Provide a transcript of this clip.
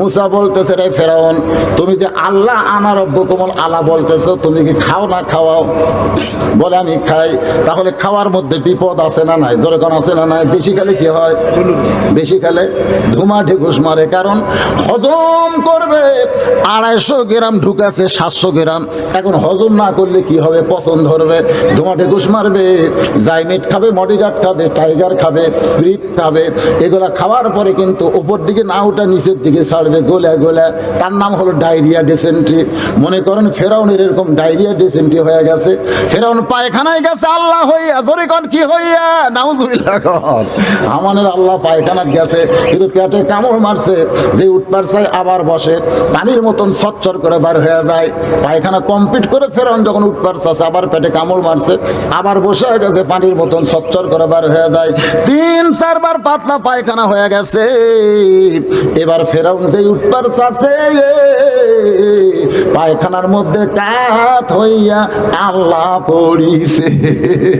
মুসা বলতেছে, রে ফেরাউন, তুমি যে আল্লাহ আনা রব্বকুমল আলা বলতেছো, তুমি কি খাও না খাওয়াও? বলে, আমি খাই। তাহলে খাওয়ার মধ্যে বিপদ আছে না নাই? যেরকম আছে না নাই? বেশি খেলে কি হয়? বেশি খেলে ধুমা ঢেকুস মারে, কারণ হজম করবে। আড়াইশো গ্রাম ঢুকাছে, সাতশো গ্রাম। এখন হজম না করলে কি হবে? পছন্দ ধরবে ধুমা ঢেকুস মারবে। জাইমিট খাবে, মডিগার্ড খাবে, টাইগার খাবে ফ্রিট খাবে। এগুলা খাওয়ার পরে কিন্তু উপর দিকে না ওটা নিচের দিকে ছাড়বে। গোলা গোলা, তার নাম হলো ডায়রিয়া ডিসেন্ট্রি মনে করেন ফেরাউনের এরকম ডায়রিয়া ডিসেন্ট্রি হয়ে গেছে। ফেরাউন পায়খানায় গেছে, আল্লাহ হইয়া ধরে কন, কি হইয়া? নাউজুবিল্লাহ আমানের আল্লাহ পায়খানাত গেছে, কিন্তু পেটে কামড় মারছে, যে উঠবার চাই আবার বসে। পানির মতন সচ্চর করে বার হয়ে যায়। পায়খানা কমপ্লিট করে ফেরাউন যখন উঠবার চাচ্ছে, আবার পেটে কামড় মারছে, আবার বসে হয়ে গেছে, পানির মতন সচ্চর করে বার হয়ে যায়। তিন, চারবার পাতলা পায়খানা হয়ে গেছে। এবার ফেরাউন যে উঠবার চাচ্ছে পায়খানার মধ্যে কাত হইয়া আল্লাহ পড়িছে।